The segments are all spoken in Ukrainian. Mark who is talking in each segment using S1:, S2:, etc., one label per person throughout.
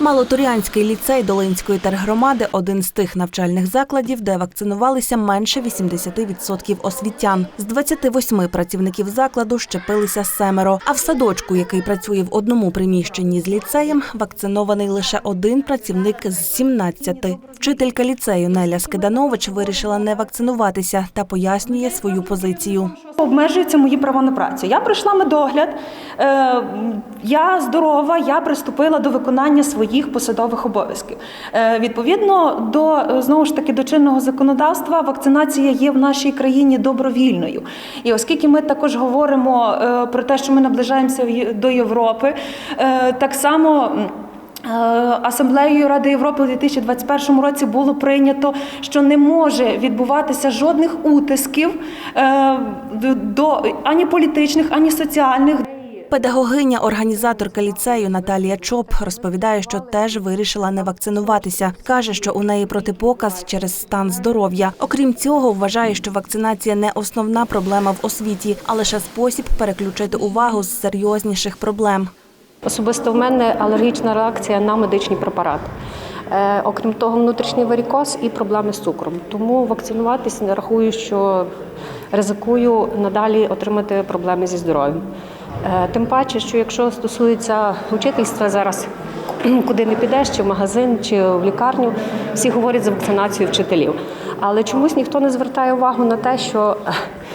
S1: Малоторіанський ліцей Долинської тергромади – один з тих навчальних закладів, де вакцинувалися менше 80% освітян. З 28 працівників закладу щепилися семеро. А в садочку, який працює в одному приміщенні з ліцеєм, вакцинований лише один працівник з 17. Вчителька ліцею Неля Скиданович вирішила не вакцинуватися та пояснює свою позицію.
S2: Обмежуються мої права на працю. Я пройшла медогляд, е, я здорова, я приступила до виконання своїх посадових обов'язків. Е, відповідно до е, знову ж таки до чинного законодавства, вакцинація є в нашій країні добровільною. І оскільки ми також говоримо е, про те, що ми наближаємося до Європи, е, так само. Е, Асамблеєю Ради Європи у 2021 році було прийнято, що не може відбуватися жодних утисків е, до ані політичних, ані соціальних.
S1: Педагогиня, організаторка ліцею Наталія Чоп розповідає, що теж вирішила не вакцинуватися. Каже, що у неї протипоказ через стан здоров'я. Окрім цього, вважає, що вакцинація не основна проблема в освіті, а лише спосіб переключити увагу з серйозніших проблем.
S3: Особисто в мене алергічна реакція на медичні препарати. Е, окрім того, внутрішній варікоз і проблеми з цукром. Тому вакцинуватися не рахую, що ризикую надалі отримати проблеми зі здоров'ям. Е, тим паче, що якщо стосується учительства зараз, куди не підеш, чи в магазин, чи в лікарню, всі говорять за вакцинацію вчителів. Але чомусь ніхто не звертає увагу на те, що е,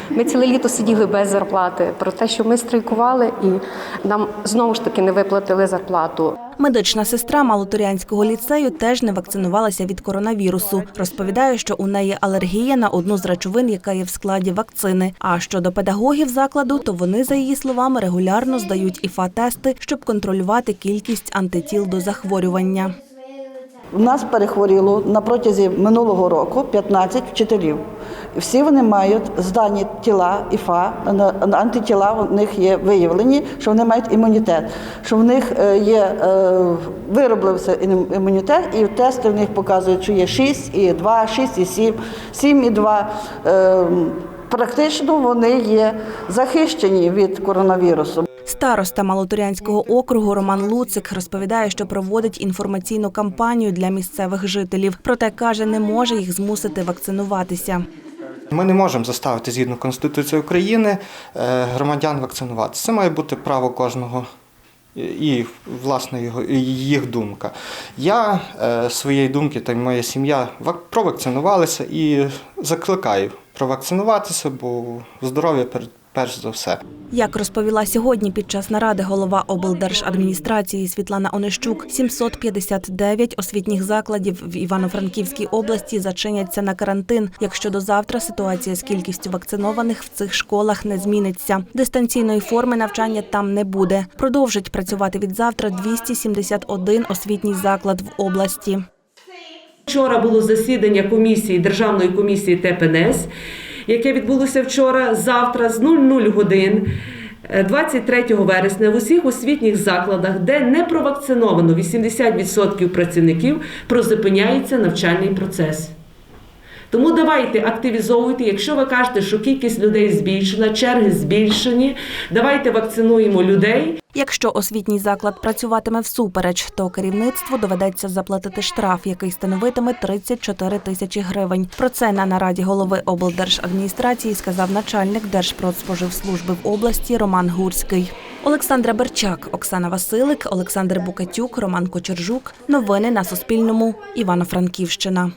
S3: ми ціле літо сиділи без зарплати, про те, що ми страйкували і нам знову ж таки не виплатили зарплату.
S1: Медична сестра Малоторянського ліцею теж не вакцинувалася від коронавірусу. Розповідає, що у неї алергія на одну з речовин, яка є в складі вакцини. А щодо педагогів закладу, то вони, за її словами, регулярно здають ІФА-тести, щоб контролювати кількість антитіл до захворювання.
S4: У нас перехворіло на протязі минулого року 15 вчителів. Всі вони мають здані тіла ІФА, антитіла в них є виявлені, що вони мають імунітет, що в них е, є е, виробився імунітет, і тести в них показують, що є 6 і 2, 6 і 7, 7 і 2. Е, Практично вони є захищені від коронавірусу.
S1: Староста Малоторіанського округу Роман Луцик розповідає, що проводить інформаційну кампанію для місцевих жителів. Проте каже, не може їх змусити вакцинуватися.
S5: Ми не можемо заставити згідно Конституції України е, громадян вакцинуватися. Це має бути право кожного і власне його і їх думка. Я е, своєї думки та й моя сім'я вак- провакцинувалися і закликаю провакцинуватися, бо здоров'я перш за все.
S1: Як розповіла сьогодні під час наради голова облдержадміністрації Світлана Онищук, 759 освітніх закладів в Івано-Франківській області зачиняться на карантин, якщо до завтра ситуація з кількістю вакцинованих в цих школах не зміниться. Дистанційної форми навчання там не буде. Продовжить працювати від завтра 271 освітній заклад в області.
S6: Вчора було засідання комісії Державної комісії ТПНС, яке відбулося вчора. Завтра з 00 годин. е, 23 вересня в усіх освітніх закладах, де не провакциновано 80% працівників, прозупиняється навчальний процес. Тому давайте активізовуйте, якщо ви кажете, що кількість людей збільшена, черги збільшені, давайте вакцинуємо людей.
S1: Якщо освітній заклад працюватиме всупереч, то керівництву доведеться заплатити штраф, який становитиме 34 тисячі гривень. Про це на нараді голови облдержадміністрації сказав начальник Держпродспоживслужби в області Роман Гурський. Олександра Берчак, Оксана Василик, Олександр Букатюк, Роман Кочержук. Новини на Суспільному. Івано-Франківщина.